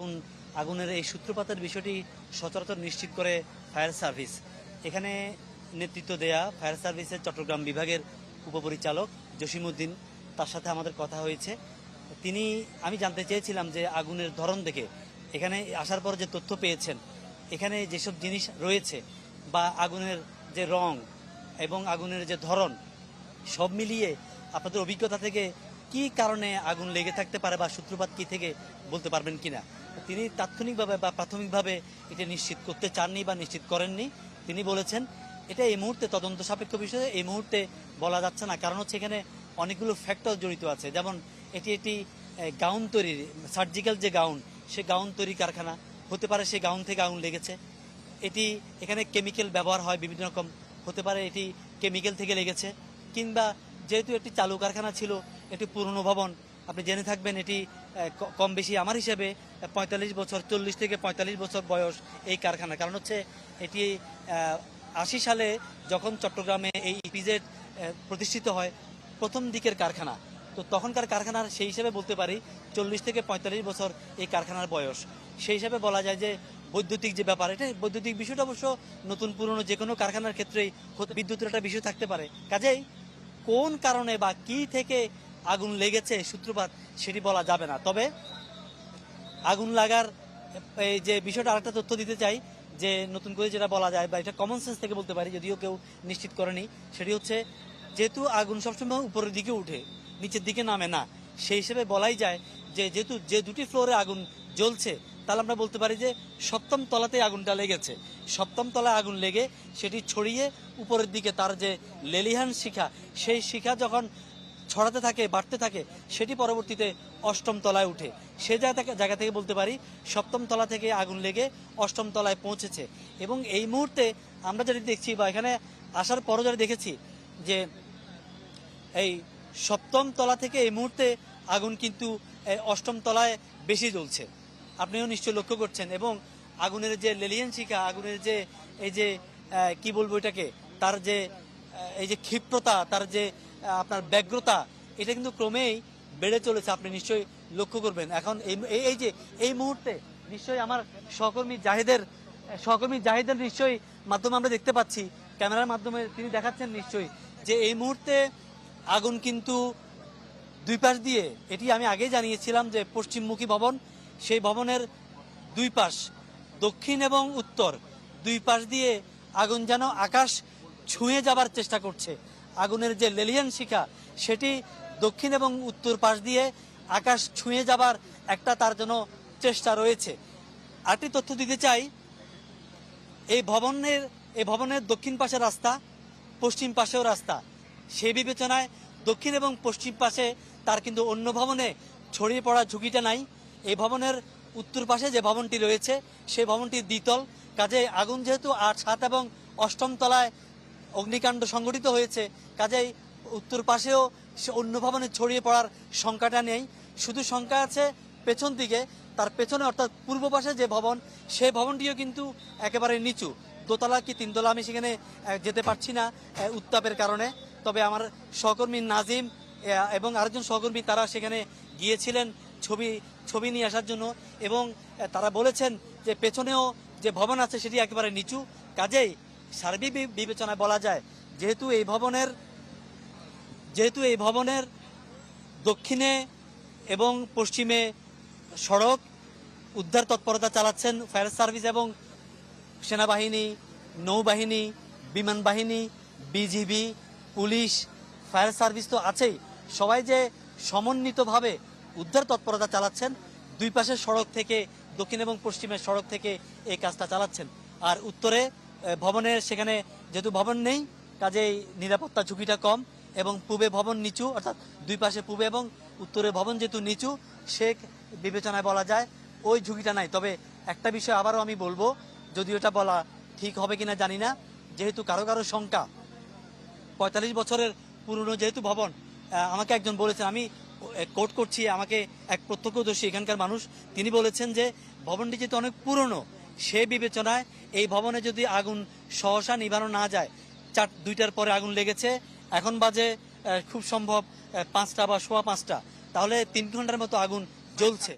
আগুন, আগুনের এই সূত্রপাতের বিষয়টি সচরাচর নিশ্চিত করে ফায়ার সার্ভিস। এখানে নেতৃত্ব দেয়া ফায়ার সার্ভিসের চট্টগ্রাম বিভাগের উপপরিচালক জসিমউদ্দিন তার সাথে আমাদের কথা হয়েছে। তিনি, আমি জানতে চেয়েছিলাম যে আগুনের ধরন দেখে এখানে আসার পর যে তথ্য পেয়েছেন, এখানে যেসব জিনিস রয়েছে বা আগুনের যে রং এবং আগুনের যে ধরন, সব মিলিয়ে আপনাদের অভিজ্ঞতা থেকে কি কারণে আগুন লেগে থাকতে পারে বা সূত্রপাত কি থেকে বলতে পারবেন কিনা? তিনি তাৎক্ষণিকভাবে বা প্রাথমিকভাবে এটা নিশ্চিত করতে চাননি বা নিশ্চিত করেননি। তিনি বলেছেন, এটা এই মুহূর্তে তদন্ত সাপেক্ষ বিষয়ে, এই মুহূর্তে বলা যাচ্ছে না। কারণ হচ্ছে এখানে অনেকগুলো ফ্যাক্টর জড়িত আছে। যেমন, এটি একটি গাউন তৈরির সার্জিক্যাল যে গাউন সে গাউন তৈরি কারখানা। হতে পারে সে গাউন থেকে আগুন লেগেছে। এটি এখানে কেমিক্যাল ব্যবহার হয় বিভিন্ন রকম। হতে পারে এটি কেমিক্যাল থেকে লেগেছে। কিংবা যেহেতু একটি চালু কারখানা ছিল, একটি পুরনো ভবন আপনি জেনে থাকবেন এটি কম বেশি আমার হিসেবে, পঁয়তাল্লিশ বছর, চল্লিশ থেকে পঁয়তাল্লিশ বছর বয়স এই কারখানা কারণ হচ্ছে এটি আশি সালে যখন চট্টগ্রামে এই ইপিজেড প্রতিষ্ঠিত হয় প্রথম দিকের কারখানা, তো তখনকার কারখানার সেই হিসেবে বলতে পারি চল্লিশ থেকে পঁয়তাল্লিশ বছর এই কারখানার বয়স। সেই হিসাবে বলা যায় যে বৈদ্যুতিক যে ব্যাপার, এটা বৈদ্যুতিক বিষয়টা অবশ্য নতুন পুরনো যে কোনো কারখানার ক্ষেত্রেই বিদ্যুতের একটা বিষয় থাকতে পারে। কাজেই কোন কারণে বা কি থেকে আগুন লেগেছে, সূত্রপাত, সেটি বলা যাবে না। তবে আগুন লাগার এই যে বিষয়টা আরেকটা তথ্য দিতে চাই, যে নতুন করে যেটা বলা যায় বা এটা কমন সেন্স থেকে বলতে পারি, যদিও কেউ নিশ্চিত করেনি, সেটি হচ্ছে যেহেতু আগুন সবসময় উপরের দিকে উঠে, নিচের দিকে নামে না, সেই হিসেবে বলাই যায় যে যেহেতু যে দুটি ফ্লোরে আগুন জ্বলছে, তাহলে আমরা বলতে পারি যে সপ্তম তলাতে আগুনটা লেগেছে। সপ্তম তলায় আগুন লেগে সেটি ছড়িয়ে উপরের দিকে তার যে লেলিহান শিখা, সেই শিখা যখন ছড়াতে থাকে, বাড়তে থাকে, সেটি পরবর্তীতে অষ্টম তলায় উঠে। সে জায়গা থেকে বলতে পারি, সপ্তম তলা থেকে আগুন লেগে অষ্টম তলায় পৌঁছেছে। এবং এই মুহূর্তে আমরা যেটি দেখছি বা এখানে আসার পরও যেটা দেখেছি যে এই সপ্তম তলা থেকে এই মুহূর্তে আগুন কিন্তু অষ্টম তলায় বেশি জ্বলছে। আপনিও নিশ্চয়ই লক্ষ্য করছেন এবং আগুনের যে লেলিয়ান শিখা, আগুনের যে এই যে কি বলব এটাকে, তার যে এই যে ক্ষিপ্রতা, তার যে আপনার ব্যগ্রতা, এটা কিন্তু ক্রমেই বেড়ে চলেছে, আপনি নিশ্চয়ই লক্ষ্য করবেন। এখন এই, এই- যে, এই মুহূর্তে নিশ্চয়ই আমার সহকর্মী জাহিদের সহকর্মী জাহিদের নিশ্চয়ই মাধ্যমে আমরা দেখতে পাচ্ছি, ক্যামেরার মাধ্যমে তিনি দেখাচ্ছেন নিশ্চয়ই, যে এই মুহূর্তে আগুন কিন্তু দুই পাশ দিয়ে, এটি আমি আগেই জানিয়েছিলাম যে পশ্চিমমুখী ভবন, সেই ভবনের দুই পাশ, দক্ষিণ এবং উত্তর, দুই পাশ দিয়ে আগুন যেন আকাশ ছুঁয়ে যাবার চেষ্টা করছে। আগুনের যে লেলিয়ান শিখা, সেটি দক্ষিণ এবং উত্তর পাশ দিয়ে আকাশ ছুঁয়ে যাবার একটা তার জন্য চেষ্টা রয়েছে। আরেকটি তথ্য দিতে চাই, এই ভবনের এই ভবনের দক্ষিণ পাশে রাস্তা, পশ্চিম পাশেও রাস্তা। সেই বিবেচনায় দক্ষিণ এবং পশ্চিম পাশে তার কিন্তু অন্য ভবনে ছড়িয়ে পড়ার ঝুঁকিটা নাই। এই ভবনের উত্তর পাশে যে ভবনটি রয়েছে সেই ভবনটি দ্বিতল কাজে আগুন যেহেতু আট, সাত এবং অষ্টম তলায় অগ্নিকাণ্ড সংঘটিত হয়েছে। কাজেই উত্তর পাশেও অন্য ভবনে ছড়িয়ে পড়ার সংখ্যাটা নেই। শুধু সংখ্যা আছে পেছন দিকে। তার পেছনে অর্থাৎ পূর্ব পাশে যে ভবন সেই ভবনটিও কিন্তু একেবারে নিচু। দোতলা কি তিনতলা আমি সেখানে যেতে পারছি না উত্তাপের কারণে। তবে আমার সহকর্মী নাজিম এবং আরেকজন সহকর্মী তারা সেখানে গিয়েছিলেন ছবি ছবি নিয়ে আসার জন্য। এবং তারা বলেছেন যে পেছনেও যে ভবন আছে সেটি একেবারে নিচু। কাজেই সার্বিক বিবেচনায় বলা যায়, যেহেতু এই ভবনের, যেহেতু এই ভবনের দক্ষিণে এবং পশ্চিমে সড়ক, উদ্ধার তৎপরতা চালাচ্ছেন ফায়ার সার্ভিস এবং সেনাবাহিনী, নৌবাহিনী, বিমান বাহিনী, বিজিবি, পুলিশ, ফায়ার সার্ভিস তো আছেই। সবাই যে সমন্বিতভাবে উদ্ধার তৎপরতা চালাচ্ছেন, দুই পাশের সড়ক থেকে দক্ষিণ এবং পশ্চিমের সড়ক থেকে এই কাজটা চালাচ্ছেন। আর উত্তরে ভবনের সেখানে যেহেতু ভবন নেই, কাজেই নিরাপত্তা ঝুঁকিটা কম এবং পূবে ভবন নিচু, অর্থাৎ দুই পাশে পূবে এবং উত্তরে ভবন যেহেতু নিচু সে বিবেচনায় বলা যায় ওই ঝুঁকিটা নাই। তবে একটা বিষয় আবারও আমি বলব, যদিও এটা বলা ঠিক হবে কিনা জানি না, যেহেতু কারও কারও শঙ্কা পঁয়তাল্লিশ বছরের পুরনো যেহেতু ভবন আমাকে একজন বলেছেন, আমি কোট করছি, আমাকে এক প্রত্যক্ষদর্শী এখানকার মানুষ, তিনি বলেছেন যে ভবনটি যেহেতু অনেক পুরনো সে বিবেচনায় এই ভবনে যদি আগুন সহসা নিবারণ না যায়, চার, দুইটার পরে আগুন লেগেছে, এখন বাজে খুব সম্ভব পাঁচটা বা সোয়া পাঁচটা, তাহলে তিন ঘণ্টার মতো আগুন জ্বলছে।